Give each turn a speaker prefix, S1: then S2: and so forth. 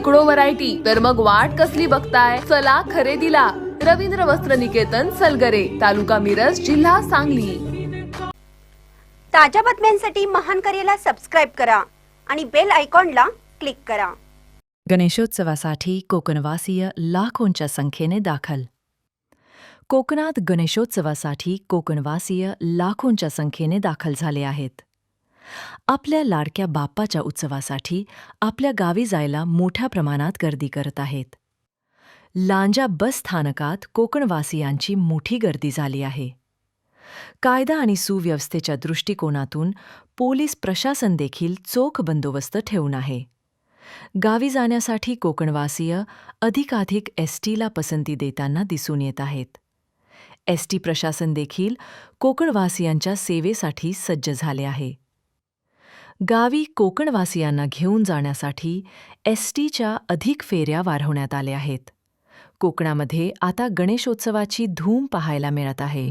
S1: शेकडो व्हरायटी तर मग वाट कसली बघताय? चला खरेदीला. रवींद्र वस्त्र निकेतन सलगरे तालुका मिरज जिल्हा सांगली.
S2: ताज्या बातम्यांसाठी महान करेला सबस्क्राईब करा आणि बेल आयकॉनला क्लिक करा.
S3: गणेशोत्सवासाठी कोकणवासीय लाखोंच्या संख्येने दाखल. कोकणात गणेशोत्सवासाठी कोकणवासीय लाखोंच्या संख्येने दाखल झाले आहेत. आपल्या लाडक्या बाप्पाच्या उत्सवासाठी आपल्या गावी जायला मोठ्या प्रमाणात गर्दी करत आहेत. लांजा बस स्थानकात कोकणवासियांची मोठी गर्दी झाली आहे. कायदा आणि सुव्यवस्थेच्या दृष्टिकोनातून पोलीस प्रशासन देखील चोख बंदोबस्त ठेवून आहे. गावी जाण्यासाठी कोकणवासीय अधिकाधिक एसटीला पसंती देताना दिसून येत आहेत. एसटी प्रशासन देखील कोकणवासियांच्या सेवेसाठी सज्ज झाले आहे. गावी कोकणवासियांना घेऊन जाण्यासाठी एस टीच्या अधिक फेऱ्या वाढवण्यात आल्या आहेत. कोकणामध्ये आता गणेशोत्सवाची धूम पाहायला मिळत आहे.